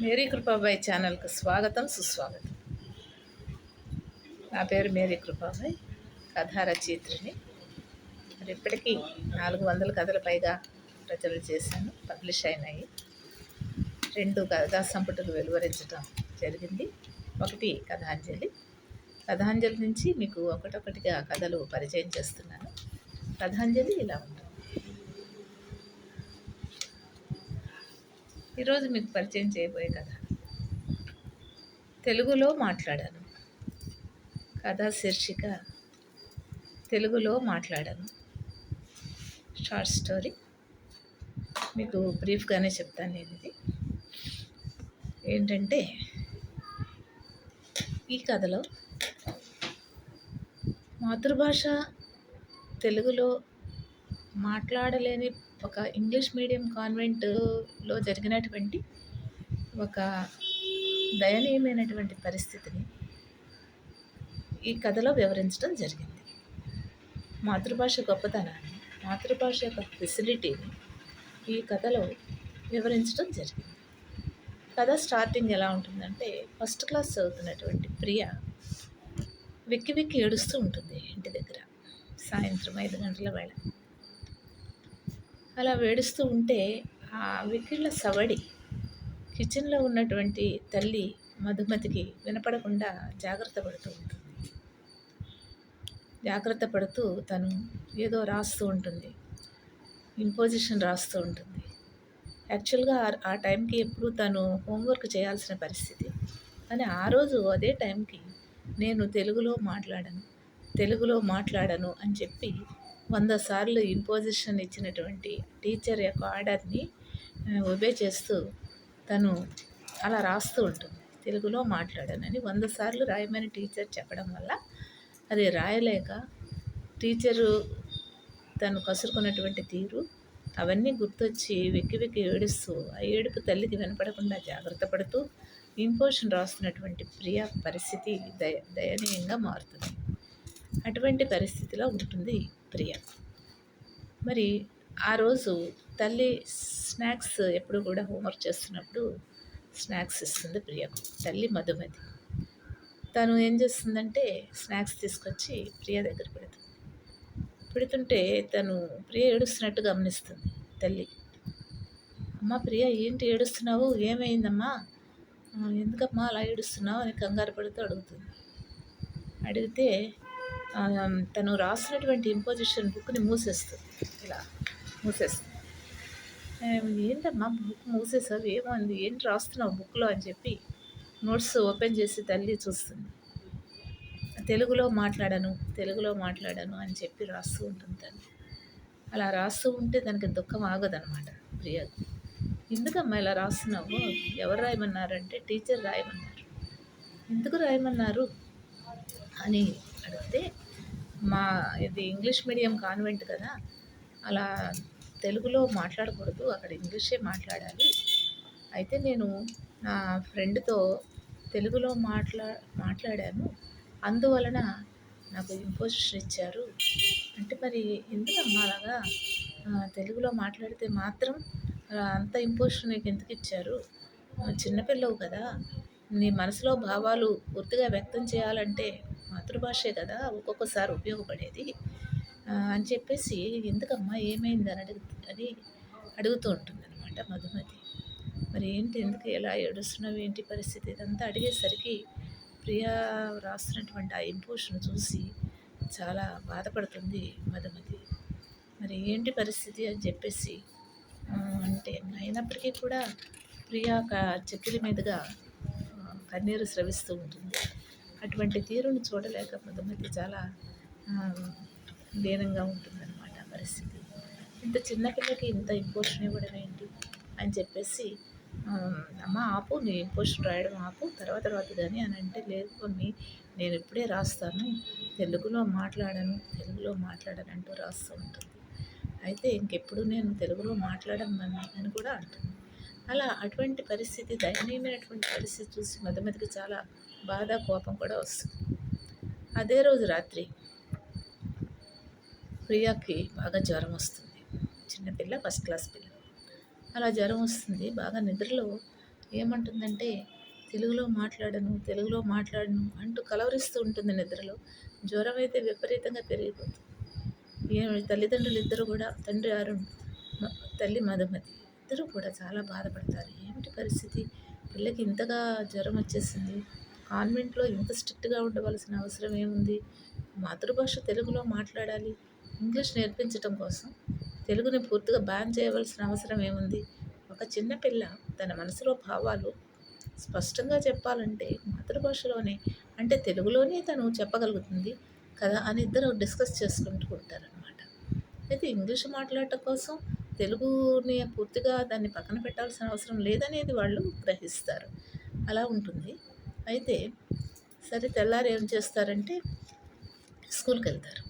Mary Kripabai ఛానల్కు స్వాగతం సుస్వాగతం. నా పేరు మేరీ కృపాబాయ్ కథా రచయిత్రిని మరి ఇప్పటికీ నాలుగు వందల కథల పైగా రచనలు చేశాను పబ్లిష్ అయినాయి. రెండు కథా సంపుటలు వెలువరించడం జరిగింది. ఒకటి కథాంజలి. కథాంజలి నుంచి మీకు ఒకటొకటిగా కథలు పరిచయం చేస్తున్నాను. కథాంజలి ఇలా ఉంటుంది. ఈరోజు మీకు పరిచయం చేయబోయే కథ. తెలుగులో మాట్లాడాను. కథ శీర్షిక తెలుగులో మాట్లాడాను. Short story. మీకు బ్రీఫ్గానే చెప్తాను నేను ఇది. ఏంటంటే ఈ కథలో మాతృభాష తెలుగులో మాట్లాడలేని ఒక ఇంగ్లీష్ మీడియం కాన్వెంట్లో జరిగినటువంటి ఒక దయనీయమైనటువంటి పరిస్థితిని ఈ కథలో వివరించడం జరిగింది. మాతృభాష గొప్పతనాన్ని మాతృభాష యొక్క ఫెసిలిటీని ఈ కథలో వివరించడం జరిగింది. కథ స్టార్టింగ్ ఎలా ఉంటుందంటే ఫస్ట్ క్లాస్ చదువుతున్నటువంటి ప్రియ వెక్కి వెక్కి ఏడుస్తూ ఉంటుంది ఇంటి దగ్గర. సాయంత్రం ఐదు గంటల వేళ. అలా వేడుస్తూ ఉంటే ఆ వికిళ్ళ సవడి కిచెన్లో ఉన్నటువంటి తల్లి మధుమతికి వినపడకుండా జాగ్రత్త పడుతూ ఉంటుంది. జాగ్రత్త పడుతూ తను ఏదో రాస్తూ ఉంటుంది. ఇంపోజిషన్ రాస్తూ ఉంటుంది. యాక్చువల్గా ఆ టైంకి ఎప్పుడు తను హోంవర్క్ చేయాల్సిన పరిస్థితి. కానీ ఆ రోజు అదే టైంకి నేను తెలుగులో మాట్లాడను తెలుగులో మాట్లాడను అని చెప్పి వంద సార్లు ఇంపోజిషన్ ఇచ్చినటువంటి టీచర్ యొక్క ఆర్డర్ని ఒబే చేస్తూ తను అలా రాస్తూ ఉంటుంది. తెలుగులో మాట్లాడానని వంద సార్లు రాయమని టీచర్ చెప్పడం వల్ల అది రాయలేక టీచరు తను కసురుకున్నటువంటి తీరు అవన్నీ గుర్తొచ్చి వెక్కి వెక్కి ఏడుస్తూ ఆ ఏడుపు తల్లికి వినపడకుండా జాగ్రత్త పడుతూ ఇంపోషన్ రాస్తున్నటువంటి ప్రియ పరిస్థితి దయ దయనీయంగా మారుతుంది. అటువంటి పరిస్థితిలో ఉంటుంది ప్రియ. మరి ఆ రోజు తల్లి స్నాక్స్ ఎప్పుడు కూడా హోంవర్క్ చేస్తున్నప్పుడు స్నాక్స్ ఇస్తుంది ప్రియకు తల్లి మధుమతి. తను ఏం చేస్తుందంటే స్నాక్స్ తీసుకొచ్చి ప్రియ దగ్గర పెడుతుంది. పెడుతుంటే తను ప్రియ ఏడుస్తున్నట్టు గమనిస్తుంది తల్లి. అమ్మ ప్రియ ఏంటి ఏడుస్తున్నావు? ఏమైందమ్మా? ఎందుకమ్మా అలా ఏడుస్తున్నావు? అని కంగారు పడుతూ అడుగుతుంది. అడిగితే తను రాసినటువంటి ఇంపోజిషన్ బుక్ని మూసేస్తుంది. ఇలా మూసేస్తుంది. ఏంటమ్మా బుక్ మూసేసావు? ఏమంది? ఏంటి రాస్తున్నావు బుక్లో అని చెప్పి నోట్స్ ఓపెన్ చేసి తల్లి చూస్తుంది. తెలుగులో మాట్లాడను తెలుగులో మాట్లాడను అని చెప్పి రాస్తూ ఉంటుంది తను అలా రాస్తూ ఉంటే దానికి దుఃఖం ఆగదనమాట ప్రియకు. ఎందుకమ్మా ఇలా రాస్తున్నావు? ఎవరు రాయమన్నారంటే టీచర్ రాయమన్నారు. ఎందుకు రాయమన్నారు? అని అడిగితే మా ఇది ఇంగ్లీష్ మీడియం కాన్వెంట్ కదా అలా తెలుగులో మాట్లాడకూడదు అక్కడ ఇంగ్లీషే మాట్లాడాలి. అయితే నేను నా ఫ్రెండ్తో తెలుగులో మాట్లా మాట్లాడాను. అందువలన నాకు ఇంపోజిషన్ ఇచ్చారు. అంటే మరి ఎందుకమ్మా అలాగా తెలుగులో మాట్లాడితే మాత్రం అంత ఇంపోజిషన్ నీకు ఎందుకు ఇచ్చారు? చిన్నపిల్లవు కదా నీ మనసులో భావాలు పూర్తిగా వ్యక్తం చేయాలంటే మాతృభాషే కదా ఒక్కొక్కసారి ఉపయోగపడేది. అని చెప్పేసి ఎందుకమ్మా ఏమైంది అని అడుగు అని అడుగుతూ ఉంటుంది అనమాట మధుమతి. మరి ఏంటి ఎందుకు ఎలా ఏడుస్తున్నావు ఏంటి పరిస్థితి? ఇదంతా అడిగేసరికి ప్రియా రాస్తున్నటువంటి ఆ ఇంపోషన్ చూసి చాలా బాధపడుతుంది మధుమతి. మరి ఏంటి పరిస్థితి అని చెప్పేసి అంటే అయినప్పటికీ కూడా ప్రియా చెక్కిలి మీదుగా కన్నీరు స్రవిస్తూ ఉంటుంది. అటువంటి తీరును చూడలేక కొంతమంది చాలా దీనంగా ఉంటుందన్నమాట పరిస్థితి. ఇంత చిన్నపిల్లకి ఇంత ఇంపోషన్ ఇవ్వడం ఏంటి అని చెప్పేసి అమ్మ ఆపు నీ ఇంపోషన్ రాయడం ఆపు తర్వాత తర్వాత కానీ అని అంటే లేదు. కొన్ని నేను ఇప్పుడే రాస్తాను తెలుగులో మాట్లాడను తెలుగులో మాట్లాడను అంటూ రాస్తూ ఉంటుంది. అయితే ఇంకెప్పుడు నేను తెలుగులో మాట్లాడను అని కూడా అంటుంది. అలా అటువంటి పరిస్థితి దయనీయమైనటువంటి పరిస్థితి చూసి మధుమతికి చాలా బాధ కోపం కూడా వస్తుంది. అదే రోజు రాత్రి ప్రియాకి బాగా జ్వరం వస్తుంది. చిన్నపిల్ల ఫస్ట్ క్లాస్ పిల్ల. అలా జ్వరం వస్తుంది. బాగా నిద్రలో ఏమంటుందంటే తెలుగులో మాట్లాడను తెలుగులో మాట్లాడను అంటూ కలవరిస్తూ ఉంటుంది నిద్రలో. జ్వరం అయితే విపరీతంగా పెరిగిపోతుంది. ఏమి తల్లిదండ్రులు ఇద్దరు కూడా తండ్రి అరుణ్ తల్లి మధుమతి. ఇద్దరు కూడా చాలా బాధపడతారు. ఏమిటి పరిస్థితి? పిల్లకి ఇంతగా జ్వరం వచ్చేసింది. కాన్వెంట్లో ఇంత స్ట్రిక్ట్గా ఉండవలసిన అవసరం ఏముంది? మాతృభాష తెలుగులో మాట్లాడాలి. ఇంగ్లీష్ నేర్పించటం కోసం తెలుగుని పూర్తిగా బ్యాన్ చేయవలసిన అవసరం ఏముంది? ఒక చిన్న పిల్ల తన మనసులో భావాలు స్పష్టంగా చెప్పాలంటే మాతృభాషలోనే అంటే తెలుగులోనే తను చెప్పగలుగుతుంది కదా అని ఇద్దరు డిస్కస్ చేసుకుంటూ ఉంటారనమాట అయితే ఇంగ్లీష్ మాట్లాడటం కోసం తెలుగుని పూర్తిగా దాన్ని పక్కన పెట్టాల్సిన అవసరం లేదనేది వాళ్ళు గ్రహిస్తారు. అలా ఉంటుంది. అయితే సరే తెల్లారి ఏం చేస్తారంటే స్కూల్కి వెళ్తారు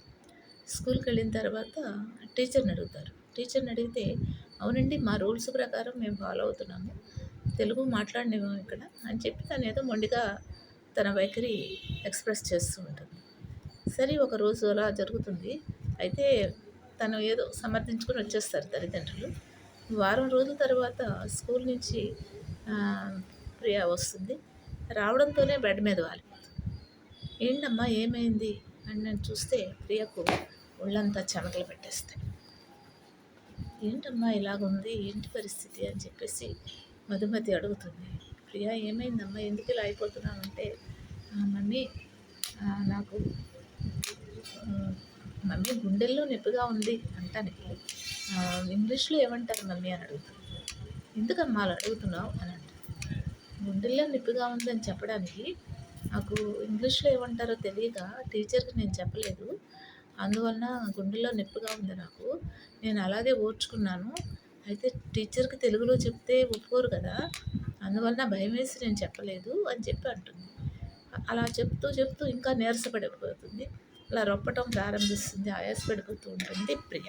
స్కూల్కి వెళ్ళిన తర్వాత టీచర్ని అడుగుతారు. టీచర్ని అడిగితే అవునండి మా రూల్స్ ప్రకారం మేము ఫాలో అవుతున్నాము. తెలుగు మాట్లాడినేమో ఇక్కడ అని చెప్పి తను ఏదో మొండిగా తన వైఖరి ఎక్స్ప్రెస్ చేస్తూ ఉంటుంది. సరే ఒక రోజు అలా జరుగుతుంది. అయితే తను ఏదో సమర్థించుకొని వచ్చేస్తారు తల్లిదండ్రులు. వారం రోజుల తర్వాత స్కూల్ నుంచి ప్రియా వస్తుంది. రావడంతోనే బెడ్ మీద వాలిపోతుంది ఏంటమ్మా ఏమైంది? అని నేను చూస్తే ప్రియకు ఒళ్ళంతా చెమటలు పెట్టేస్తాయి. ఏంటమ్మా ఇలాగుంది? ఏంటి పరిస్థితి? అని చెప్పేసి మధుమతి అడుగుతుంది. ప్రియా ఏమైందమ్మా? ఎందుకు ఇలా అయిపోతున్నావంటే "ఆ, మమ్మీ నాకు మమ్మీ గుండెల్లో నొప్పిగా ఉంది అంటానికి ఇంగ్లీష్లో ఏమంటారు మమ్మీ అని అడుగుతాను ఎందుకమ్మా అలా అడుగుతున్నావు అని అంటారు. గుండెల్లో నొప్పిగా ఉందని చెప్పడానికి నాకు ఇంగ్లీష్లో ఏమంటారో తెలియక టీచర్కి నేను చెప్పలేదు. అందువలన గుండెల్లో నొప్పిగా ఉంది నాకు. నేను అలాగే ఓర్చుకున్నాను. అయితే టీచర్కి తెలుగులో చెప్తే ఒప్పుకోరు కదా. అందువలన భయం వేసి నేను చెప్పలేదు అని చెప్పి అంటుంది. అలా చెప్తూ చెప్తూ ఇంకా నీరసపడిపోతుంది. అలా రొప్పటం ప్రారంభిస్తుంది ఆయాసపడిపోతూ ఉంటుంది ప్రియ.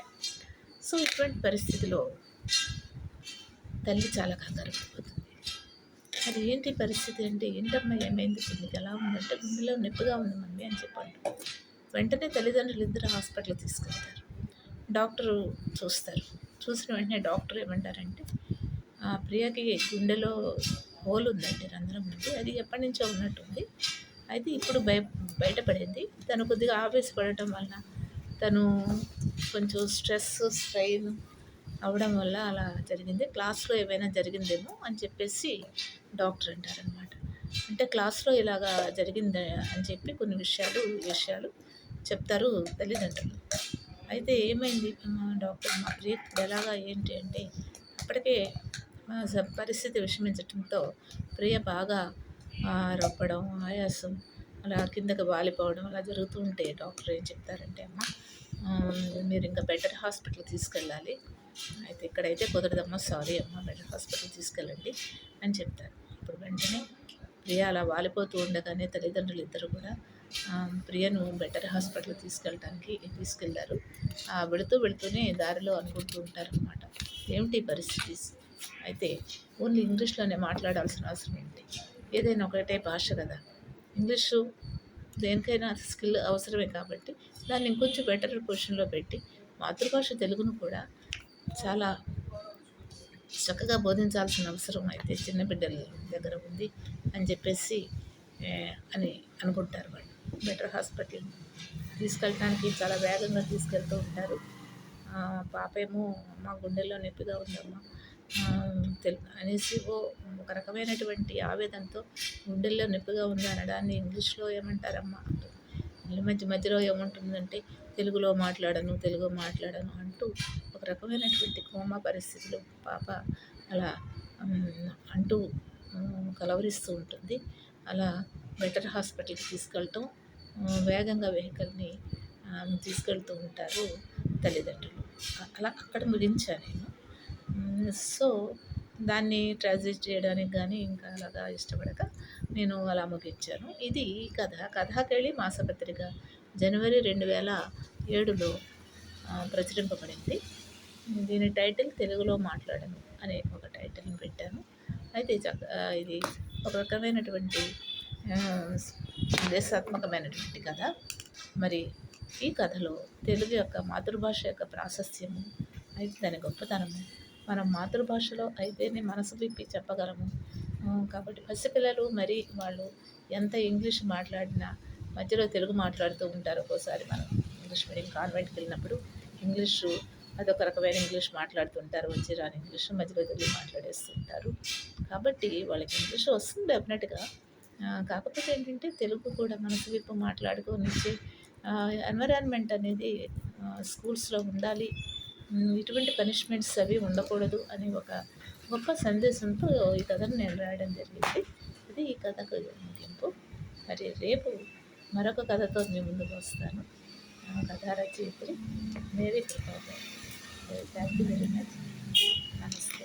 సో ఇటువంటి పరిస్థితిలో తల్లి చాలా కంగారు పడిపోతుంది. అది ఏంటి పరిస్థితి అంటే? ఏంటమ్మా ఏమైంది? పిల్లకి ఎలా ఉందంటే గుండెలో నొప్పిగా ఉంది మమ్మీ అని చెప్పండి. వెంటనే తల్లిదండ్రులు ఇద్దరు హాస్పిటల్ తీసుకెళ్తారు. డాక్టరు చూస్తారు. చూసిన వెంటనే డాక్టర్ ఏమంటారంటే "ఆ, ప్రియకి గుండెలో హోల్ ఉందండి రంధ్రం ఉంది. అది ఎప్పటి నుంచో ఉన్నట్టుంది. అయితే ఇప్పుడు భయ బయటపడింది. తను కొద్దిగా ఆవేశపడటం వలన తను కొంచెం స్ట్రెస్ స్ట్రెయిన్ అవడం వల్ల అలా జరిగింది. క్లాస్లో ఏమైనా జరిగిందేమో అని చెప్పేసి డాక్టర్ అంటారనమాట. అంటే క్లాస్లో ఇలాగా జరిగింది అని చెప్పి కొన్ని విషయాలు విషయాలు చెప్తారు తల్లిదండ్రులు. అయితే ఏమైంది? మా డాక్టర్ మా ప్రియ ఎలాగా ఏంటి అంటే అప్పటికే పరిస్థితి విషమించటంతో ప్రియ బాగా రొప్పడం ఆయాసం అలా కిందకి వాలిపోవడం అలా జరుగుతూ ఉంటే డాక్టర్ ఏం చెప్తారంటే అమ్మ మీరు ఇంకా బెటర్ హాస్పిటల్ తీసుకెళ్ళాలి. అయితే ఇక్కడైతే కుదరదమ్మా సారీ అమ్మ బెటర్ హాస్పిటల్ తీసుకెళ్ళండి అని చెప్తారు. ఇప్పుడు వెంటనే ప్రియ అలా వాలిపోతూ ఉండగానే తల్లిదండ్రులు ఇద్దరు కూడా ప్రియను బెటర్ హాస్పిటల్ తీసుకెళ్ళడానికి తీసుకెళ్ళారు. వెళుతూ వెళుతూనే దారిలో అనుకుంటూ ఉంటారనమాట ఏమిటి పరిస్థితి? అయితే ఓన్లీ ఇంగ్లీష్లోనే మాట్లాడాల్సిన అవసరం ఏంటి ఏదైనా ఒకటే భాష కదా. ఇంగ్లీషు దేనికైనా స్కిల్ అవసరమే కాబట్టి దాన్ని ఇంకొంచెం బెటర్ పొజిషన్లో పెట్టి మాతృభాష తెలుగును కూడా చాలా చక్కగా బోధించాల్సిన అవసరం అయితే చిన్న బిడ్డల దగ్గర ఉంది అని చెప్పేసి అని అనుకుంటారు వాళ్ళు. బెటర్ హాస్పిటల్ తీసుకెళ్ళటానికి చాలా వేగంగా తీసుకెళ్తూ ఉంటారు. పాప పాపేమో మా గుండెల్లో నొప్పిగా ఉందమ్మా. అనేసి ఓ ఒక రకమైనటువంటి ఆవేదనతో గుండెల్లో నొప్పిగా ఉంది అనడాన్ని ఇంగ్లీష్లో ఏమంటారమ్మా అంటుంది మధ్య మధ్యలో ఏముంటుందంటే తెలుగులో మాట్లాడను తెలుగు మాట్లాడను అంటూ ఒక రకమైనటువంటి కోమా పరిస్థితిలో పాప అలా అంటూ కలవరిస్తూ ఉంటుంది. అలా బెటర్ హాస్పిటల్కి తీసుకెళ్ళటం వేగంగా వెహికల్ని తీసుకెళ్తూ ఉంటారు తల్లిదండ్రులు. అలా అక్కడ ముగించాను నేను. సో దాన్ని ట్రాన్స్లేట్ చేయడానికి కానీ ఇంకా అలాగా ఇష్టపడక నేను అలా ముగించాను. ఇది కథ. కథాకెళ్ళి మాసపత్రిక జనవరి రెండు వేల ఏడులో ప్రచురింపబడింది. దీని టైటిల్ తెలుగులో మాట్లాడను అనే ఒక టైటిల్ని పెట్టాను. అయితే చక్క ఇది ఒక రకమైనటువంటి దేశాత్మకమైనటువంటి సందేశాత్మకమైనటువంటి కథ. మరి ఈ కథలో తెలుగు యొక్క మాతృభాష యొక్క ప్రాశస్త్యము అయితే దాని గొప్పతనము. మనం మాతృభాషలో అయితేనే మనసు విప్పి చెప్పగలము. కాబట్టి పసిపిల్లలు మరి వాళ్ళు ఎంత ఇంగ్లీష్ మాట్లాడినా మధ్యలో తెలుగు మాట్లాడుతూ ఉంటారు ఒక్కోసారి మనం. ఇంగ్లీష్ మీడియం కాన్వెంట్కి వెళ్ళినప్పుడు ఇంగ్లీషు అదొక రకమైన ఇంగ్లీష్ మాట్లాడుతుంటారు వచ్చి రాని ఇంగ్లీష్ మధ్యలో తెలుగు మాట్లాడేస్తుంటారు కాబట్టి వాళ్ళకి ఇంగ్లీష్ వస్తుంది డెఫినెట్గా. కాకపోతే ఏంటంటే తెలుగు కూడా మనసు విప్పు మాట్లాడుకోనిచ్చే ఎన్విరాన్మెంట్ అనేది స్కూల్స్లో ఉండాలి ఇటువంటి పనిష్మెంట్స్ అవి ఉండకూడదు అని ఒక గొప్ప సందేశంతో ఈ కథను నేను రాయడం జరిగింది. ఇది ఈ కథకు ముగింపు. మరి రేపు మరొక కథతో మీ ముందుకు వస్తాను. ఆ కథ రచయిత్రి Mary thank you very much. నమస్తే.